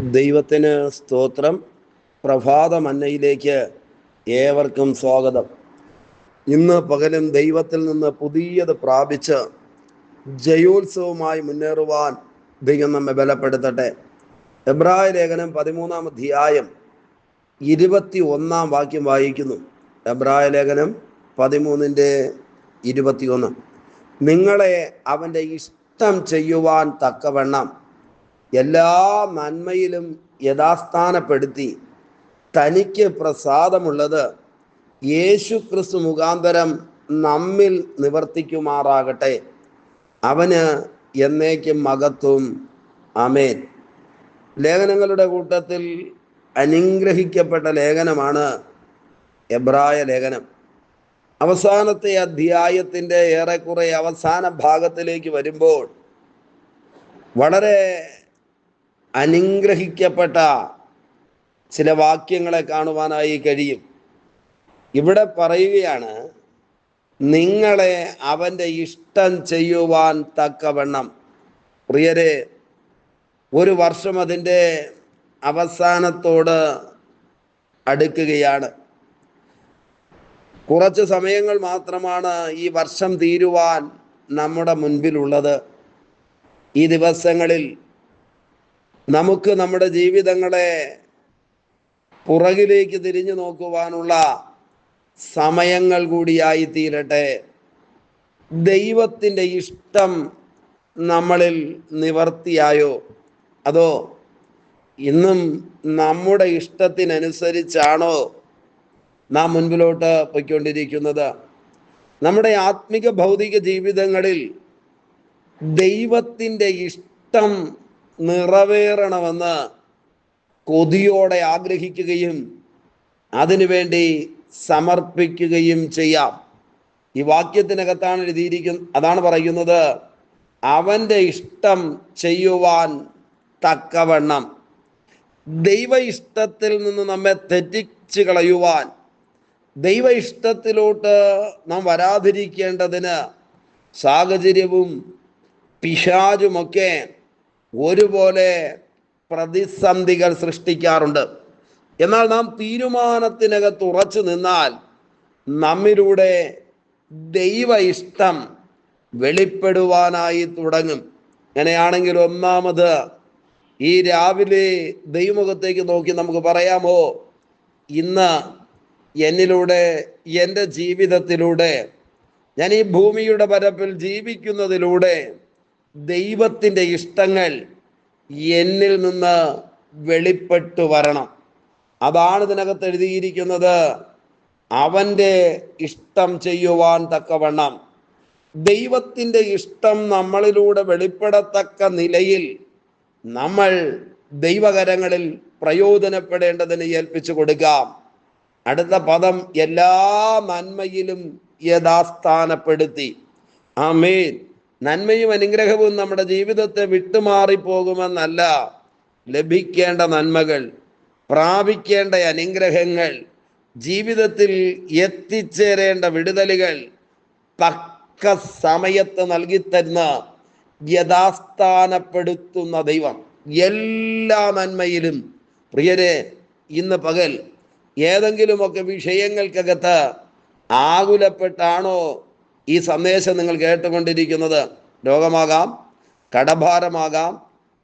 ദൈവത്തിന് സ്തോത്രം. പ്രഭാത മന്നയിലേക്ക് ഏവർക്കും സ്വാഗതം. ഇന്ന് പകലും ദൈവത്തിൽ നിന്ന് പുതിയത് പ്രാപിച്ച് ജയോത്സവമായി മുന്നേറുവാൻ ദൈവം നമ്മെ ബലപ്പെടുത്തട്ടെ. എബ്രായ ലേഖനം പതിമൂന്നാം അധ്യായം ഇരുപത്തി ഒന്നാം വാക്യം വായിക്കുന്നു. എബ്രായ ലേഖനം പതിമൂന്നിന്റെ ഇരുപത്തിയൊന്ന്. നിങ്ങളെ അവന്റെ ഇഷ്ടം ചെയ്യുവാൻ തക്കവണ്ണം എല്ലാ നന്മയിലും യഥാസ്ഥാനപ്പെടുത്തി തനിക്ക് പ്രസാദമുള്ളത് യേശു ക്രിസ്തു മുഖാന്തരം നമ്മിൽ നിവർത്തിക്കുമാറാകട്ടെ. അവന് എന്നേക്കും മകത്വം അമേൻ ലേഖനങ്ങളുടെ കൂട്ടത്തിൽ അനുഗ്രഹിക്കപ്പെട്ട ലേഖനമാണ് എബ്രായ ലേഖനം. അവസാനത്തെ അധ്യായത്തിന്റെ ഏറെക്കുറെ അവസാന ഭാഗത്തിലേക്ക് വരുമ്പോൾ വളരെ അനുഗ്രഹിക്കപ്പെട്ട ചില വാക്യങ്ങളെ കാണുവാനായി കഴിയും. ഇവിടെ പറയുകയാണ് നിങ്ങളെ അവന്റെ ഇഷ്ടം ചെയ്യുവാൻ തക്കവണ്ണം. പ്രിയരെ ഒരു വർഷം അതിന്റെ അവസാനത്തോട് അടുക്കുകയാണ്. കുറച്ച് സമയങ്ങൾ മാത്രമാണ് ഈ വർഷം തീരുവാൻ നമ്മുടെ മുൻപിലുള്ളത്. ഈ ദിവസങ്ങളിൽ നമുക്ക് നമ്മുടെ ജീവിതങ്ങളെ പുറകിലേക്ക് തിരിഞ്ഞു നോക്കുവാനുള്ള സമയങ്ങൾ കൂടിയായി തീരട്ടെ. ദൈവത്തിന്റെ ഇഷ്ടം നമ്മളിൽ നിവർത്തിയായോ? അതോ ഇന്നും നമ്മുടെ ഇഷ്ടത്തിനനുസരിച്ചാണോ നാം മുൻപിലോട്ട് പൊയ്ക്കൊണ്ടിരിക്കുന്നത്? നമ്മുടെ ആത്മിക ഭൗതിക ജീവിതങ്ങളിൽ ദൈവത്തിന്റെ ഇഷ്ടം നിറവേറണമെന്ന് കൊതിയോടെ ആഗ്രഹിക്കുകയും അതിനുവേണ്ടി സമർപ്പിക്കുകയും ചെയ്യാം. ഈ വാക്യത്തിനകത്താണ് എഴുതിയിരിക്കുന്ന അതാണ് പറയുന്നത് അവന്റെ ഇഷ്ടം ചെയ്യുവാൻ തക്കവണ്ണം ദൈവ ഇഷ്ടത്തിൽ നിന്ന് നമ്മെ തെറ്റിച്ച് കളയുവാൻ ദൈവ ഇഷ്ടത്തിലോട്ട് നാം വരാതിരിക്കേണ്ടതിന് സാഹചര്യവും പിശാചുമൊക്കെ ഒരുപോലെ പ്രതിസന്ധികൾ സൃഷ്ടിക്കാറുണ്ട്. എന്നാൽ നാം തീരുമാനത്തിനകത്ത് ഉറച്ചു നിന്നാൽ നമ്മിലൂടെ ദൈവ ഇഷ്ടം വെളിപ്പെടുവാനായി തുടങ്ങും. അങ്ങനെയാണെങ്കിൽ ഒന്നാമത് ഈ രാവിലെ ദൈവമുഖത്തേക്ക് നോക്കി നമുക്ക് പറയാമോ? ഇന്ന് എന്നിലൂടെ എന്റെ ജീവിതത്തിലൂടെ ഞാൻ ഈ ഭൂമിയുടെ പരപ്പിൽ ജീവിക്കുന്നതിലൂടെ ദൈവത്തിന്റെ ഇഷ്ടങ്ങൾ എന്നിൽ നിന്ന് വെളിപ്പെട്ടു വരണം. അതാണ് ഇതിനകത്ത് എഴുതിയിരിക്കുന്നത്. അവന്റെ ഇഷ്ടം ചെയ്യുവാൻ തക്കവണ്ണം. ദൈവത്തിന്റെ ഇഷ്ടം നമ്മളിലൂടെ വെളിപ്പെടത്തക്ക നിലയിൽ നമ്മൾ ദൈവകരങ്ങളിൽ പ്രയോജനപ്പെടേണ്ടതിന് ഏൽപ്പിച്ചു കൊടുക്കാം. അടുത്ത പദം എല്ലാ നന്മയിലും യഥാസ്ഥാനപ്പെടുത്തി. ആമേൻ. നന്മയും അനുഗ്രഹവും നമ്മുടെ ജീവിതത്തെ വിട്ടുമാറിപ്പോകുമെന്നല്ല. ലഭിക്കേണ്ട നന്മകൾ പ്രാപിക്കേണ്ട അനുഗ്രഹങ്ങൾ ജീവിതത്തിൽ എത്തിച്ചേരേണ്ട വിടുതലുകൾ തക്ക സമയത്ത് നൽകിത്തരുന്ന യഥാസ്ഥാനപ്പെടുത്തുന്ന ദൈവം. എല്ലാ നന്മയിലും പ്രിയരെ ഇന്ന് പകൽ ഏതെങ്കിലുമൊക്കെ വിഷയങ്ങൾക്കകത്ത് ആകുലപ്പെട്ടാണോ ഈ സന്ദേശം നിങ്ങൾ കേട്ടുകൊണ്ടിരിക്കുന്നത് രോഗമാകാം കടഭാരമാകാം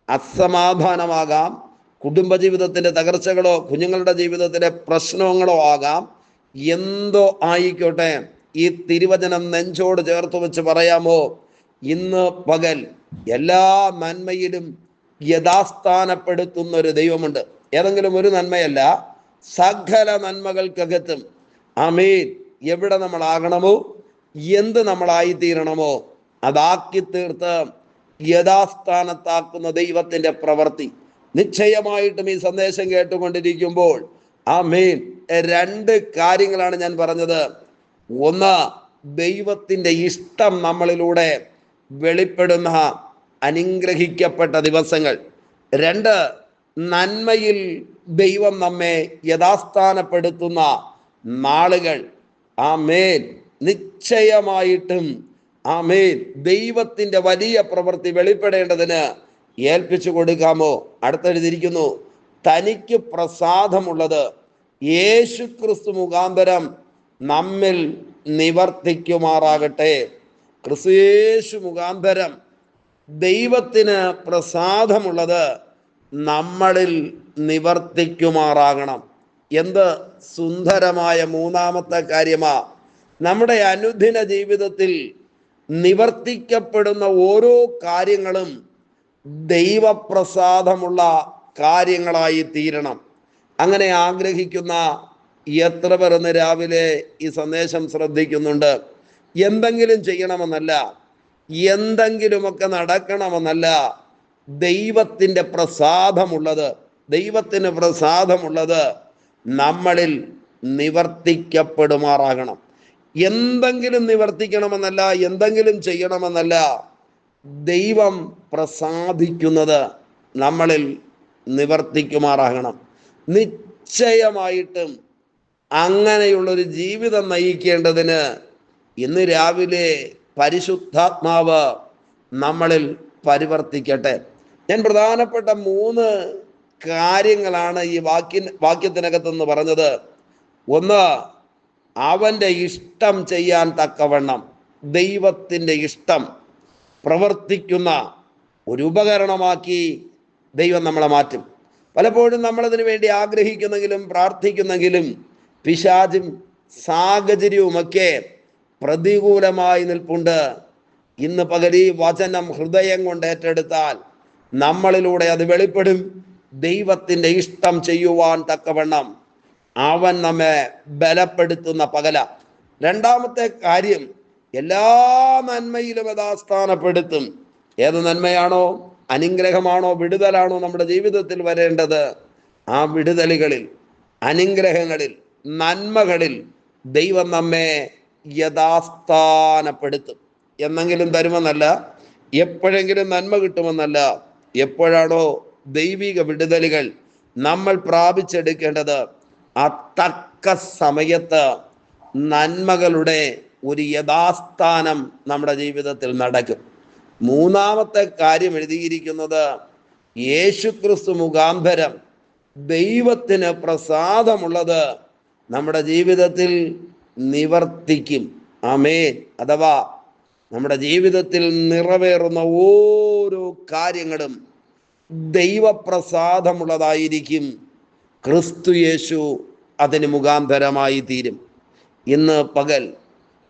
അസമാധാനമാകാം കുടുംബജീവിതത്തിന്റെ തകർച്ചകളോ കുഞ്ഞുങ്ങളുടെ ജീവിതത്തിലെ പ്രശ്നങ്ങളോ ആകാം. എന്തോ ആയിക്കോട്ടെ ഈ തിരുവചനം നെഞ്ചോട് ചേർത്ത് വെച്ച് പറയാമോ? ഇന്ന് പകൽ എല്ലാ നന്മയിലും യഥാസ്ഥാനപ്പെടുത്തുന്ന ഒരു ദൈവമുണ്ട്. ഏതെങ്കിലും ഒരു നന്മയല്ല സകല നന്മകൾക്കകത്തും. അമീൻ എവിടെ നമ്മളാകണമോ എന്ത് നമ്മളായിത്തീരണമോ അതാക്കി തീർത്ത് യഥാസ്ഥാനത്താക്കുന്ന ദൈവത്തിന്റെ പ്രവൃത്തി. നിശ്ചയമായിട്ടും ഈ സന്ദേശം കേട്ടുകൊണ്ടിരിക്കുമ്പോൾ ആ മെയിൻ രണ്ട് കാര്യങ്ങളാണ് ഞാൻ പറഞ്ഞത്. ഒന്ന് ദൈവത്തിന്റെ ഇഷ്ടം നമ്മളിലൂടെ വെളിപ്പെടുന്ന അനുഗ്രഹിക്കപ്പെട്ട ദിവസങ്ങൾ. രണ്ട് നന്മയിൽ ദൈവം നമ്മെ യഥാസ്ഥാനപ്പെടുത്തുന്ന നാളുകൾ. ആ മേൽ നിശ്ചയമായിട്ടും ആമേൻ. ദൈവത്തിന്റെ വലിയ പ്രവൃത്തി വെളിപ്പെടേണ്ടതിന് ഏൽപ്പിച്ചു കൊടുക്കാമോ? അടുത്തെഴുതിയിരിക്കുന്നു തനിക്ക് പ്രസാദമുള്ളത് യേശു ക്രിസ്തു മുഖാന്തരം നമ്മിൽ നിവർത്തിക്കുമാറാകട്ടെ. ക്രിസ്തുയേശു മുഖാന്തരം ദൈവത്തിന് പ്രസാദമുള്ളത് നമ്മളിൽ നിവർത്തിക്കുമാറാകണം. എന്ത് സുന്ദരമായ മൂന്നാമത്തെ കാര്യമാ നമ്മുടെ അനുദിന ജീവിതത്തിൽ നിവർത്തിക്കപ്പെടുന്ന ഓരോ കാര്യങ്ങളും ദൈവപ്രസാദമുള്ള കാര്യങ്ങളായി തീരണം. അങ്ങനെ ആഗ്രഹിക്കുന്ന എത്ര പേർ രാവിലെ ഈ സന്ദേശം ശ്രദ്ധിക്കുന്നുണ്ട്? എന്തെങ്കിലും ചെയ്യണമെന്നല്ല എന്തെങ്കിലുമൊക്കെ നടക്കണമെന്നല്ല ദൈവത്തിന്റെ പ്രസാദമുള്ളത്. ദൈവത്തിന് പ്രസാദമുള്ളത് നമ്മളിൽ നിവർത്തിക്കപ്പെടുമാറാകണം. എന്തെങ്കിലും നിവർത്തിക്കണമെന്നല്ല എന്തെങ്കിലും ചെയ്യണമെന്നല്ല ദൈവം പ്രസാദിക്കുന്നത് നമ്മളിൽ നിവർത്തിക്കുമാറാകണം. നിശ്ചയമായിട്ടും അങ്ങനെയുള്ളൊരു ജീവിതം നയിക്കേണ്ടതിന് ഇന്ന് രാവിലെ പരിശുദ്ധാത്മാവ് നമ്മളിൽ പരിവർത്തിക്കട്ടെ. ഞാൻ പ്രധാനപ്പെട്ട മൂന്ന് കാര്യങ്ങളാണ് ഈ വാക്യ വാക്യത്തിനകത്തെന്ന് പറഞ്ഞത്. ഒന്ന് അവന്റെ ഇഷ്ടം ചെയ്യാൻ തക്കവണ്ണം ദൈവത്തിന്റെ ഇഷ്ടം പ്രവർത്തിക്കുന്ന ഒരു ഉപകരണമാക്കി ദൈവം നമ്മളെ മാറ്റും. പലപ്പോഴും നമ്മളതിനു വേണ്ടി ആഗ്രഹിക്കുന്നെങ്കിലും പ്രാർത്ഥിക്കുന്നെങ്കിലും പിശാചും സാഹചര്യവുമൊക്കെ പ്രതികൂലമായി നിൽപ്പുണ്ട്. ഇന്ന് പകരി വചനം ഹൃദയം കൊണ്ട് ഏറ്റെടുത്താൽ നമ്മളിലൂടെ അത് വെളിപ്പെടും. ദൈവത്തിന്റെ ഇഷ്ടം ചെയ്യുവാൻ തക്കവണ്ണം അവൻ നമ്മെ ബലപ്പെടുത്തുന്ന പകല. രണ്ടാമത്തെ കാര്യം എല്ലാ നന്മയിലും യഥാസ്ഥാനപ്പെടുത്തും. ഏത് നന്മയാണോ? അനുഗ്രഹമാണോ? വിടുതലാണോ നമ്മുടെ ജീവിതത്തിൽ വരേണ്ടത്? ആ വിടുതലുകളിൽ അനുഗ്രഹങ്ങളിൽ നന്മകളിൽ ദൈവം നമ്മെ യഥാസ്ഥാനപ്പെടുത്തും. എന്നെങ്കിലും തരുമെന്നല്ല എപ്പോഴെങ്കിലും നന്മ കിട്ടുമെന്നല്ല എപ്പോഴാണോ ദൈവിക വിടുതലുകൾ നമ്മൾ പ്രാപിച്ചെടുക്കേണ്ടത് ആ തക്ക സമയത്ത് നന്മകളുടെ ഒരു യഥാസ്ഥാനം നമ്മുടെ ജീവിതത്തിൽ നടക്കും. മൂന്നാമത്തെ കാര്യം എഴുതിയിരിക്കുന്നത് യേശുക്രിസ്തു മുഖാന്തരം ദൈവത്തിന് പ്രസാദമുള്ളത് നമ്മുടെ ജീവിതത്തിൽ നിവർത്തിക്കും. ആമേൻ. അഥവാ നമ്മുടെ ജീവിതത്തിൽ നിറവേറുന്ന ഓരോ കാര്യങ്ങളും ദൈവപ്രസാദമുള്ളതായിരിക്കും. ക്രിസ്തു യേശു അതിന് മുഖാന്തരമായി തീരും. ഇന്ന് പകൽ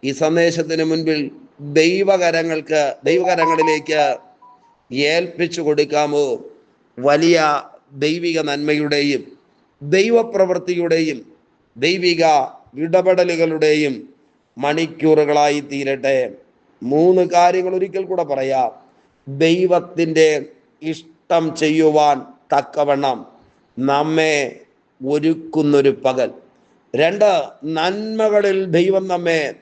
ഈ സന്ദേശത്തിന് മുൻപിൽ ദൈവകരങ്ങൾക്ക് ദൈവകരങ്ങളിലേക്ക് ഏൽപ്പിച്ചു കൊടുക്കാമോ? വലിയ ദൈവിക നന്മയുടെയും ദൈവപ്രവൃത്തിയുടെയും ദൈവിക ഇടപെടലുകളുടെയും മണിക്കൂറുകളായി തീരട്ടെ. മൂന്ന് കാര്യങ്ങൾ ഒരിക്കൽ കൂടെ പറയാം. ദൈവത്തിന്റെ ഇഷ്ടം ചെയ്യുവാൻ തക്കവണ്ണം നമ്മെ ഒരുക്കുന്നൊരു പകൽ. രണ്ട് നന്മകളിൽ ദൈവം നമ്മെ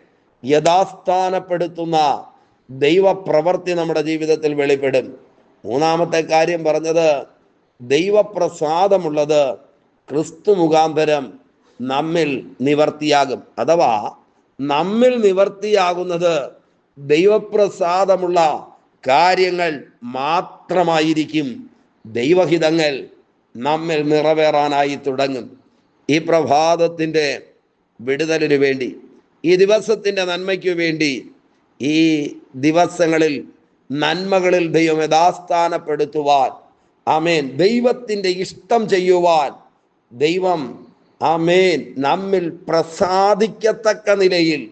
യഥാസ്ഥാനപ്പെടുത്തുന്ന ദൈവപ്രവർത്തി നമ്മുടെ ജീവിതത്തിൽ വെളിപ്പെടും. മൂന്നാമത്തെ കാര്യം പറഞ്ഞത് ദൈവപ്രസാദമുള്ളത് ക്രിസ്തു മുഖാന്തരം നമ്മിൽ നിവർത്തിയാകും. അഥവാ നമ്മിൽ നിവർത്തിയാകുന്നത് ദൈവപ്രസാദമുള്ള കാര്യങ്ങൾ മാത്രമായിരിക്കും ദൈവഹിതങ്ങൾ. നമ്മിൽ നിറവേറാനായി തുടങ്ങും. ഈ പ്രഭാതത്തിന്റെ വിടുതലിനു വേണ്ടി ഈ ദിവസത്തിന്റെ നന്മയ്ക്കു വേണ്ടി ഈ ദിവസങ്ങളിൽ നന്മകളിൽ ദൈവം യഥാസ്ഥാനപ്പെടുത്തുവാൻ ആമേൻ ദൈവത്തിന്റെ ഇഷ്ടം ചെയ്യുവാൻ ദൈവം ആമേൻ നമ്മിൽ പ്രസാദിക്കത്തക്ക നിലയിൽ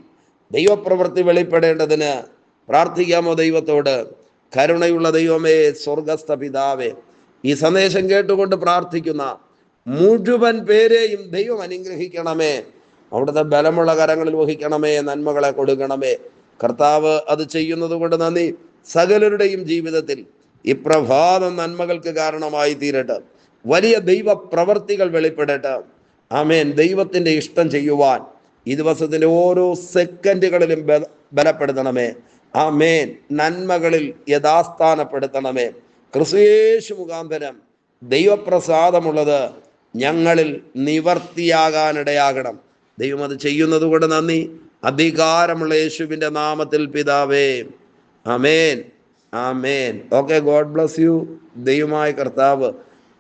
ദൈവപ്രവൃത്തി വെളിപ്പെടേണ്ടതിന് പ്രാർത്ഥിക്കാമോ ദൈവത്തോട്? കരുണയുള്ള ദൈവമേ സ്വർഗസ്ഥ പിതാവേ ഈ സന്ദേശം കേട്ടുകൊണ്ട് പ്രാർത്ഥിക്കുന്ന മുഴുവൻ പേരെയും ദൈവം അനുഗ്രഹിക്കണമേ. അവിടുത്തെ ബലമുള്ള കരങ്ങളിൽ വഹിക്കണമേ നന്മകളെ കൊടുക്കണമേ. കർത്താവ് അത് ചെയ്യുന്നത് കൊണ്ട് നന്ദി. സകലരുടെയും ജീവിതത്തിൽ ഈ പ്രഭാതം നന്മകൾക്ക് കാരണമായി തീരട്ടെ. വലിയ ദൈവ പ്രവർത്തികൾ വെളിപ്പെടട്ടെ. ആമേൻ. ദൈവത്തിന്റെ ഇഷ്ടം ചെയ്യുവാൻ ഈ ദിവസത്തിന്റെ ഓരോ സെക്കൻഡുകളിലും ബലപ്പെടുത്തണമേ. ആ മേൻ നന്മകളിൽ യഥാസ്ഥാനപ്പെടുത്തണമേ. ക്രിസ്തുയേശു മുഖാന്തരം ദൈവപ്രസാദമുള്ളത് ഞങ്ങളിൽ നിവർത്തിയാകാനിടയാകണം. ദൈവം അത് ചെയ്യുന്നത് കൊണ്ട് നന്ദി. അധികാരമുള്ള യേശുവിന്റെ നാമത്തിൽ പിതാവേ. അമേൻ ആമേൻ. Okay God bless you. ദൈവമായ കർത്താവ്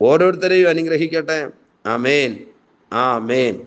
ഓരോരുത്തരെയും അനുഗ്രഹിക്കട്ടെ. ആമേൻ. ആമേൻ.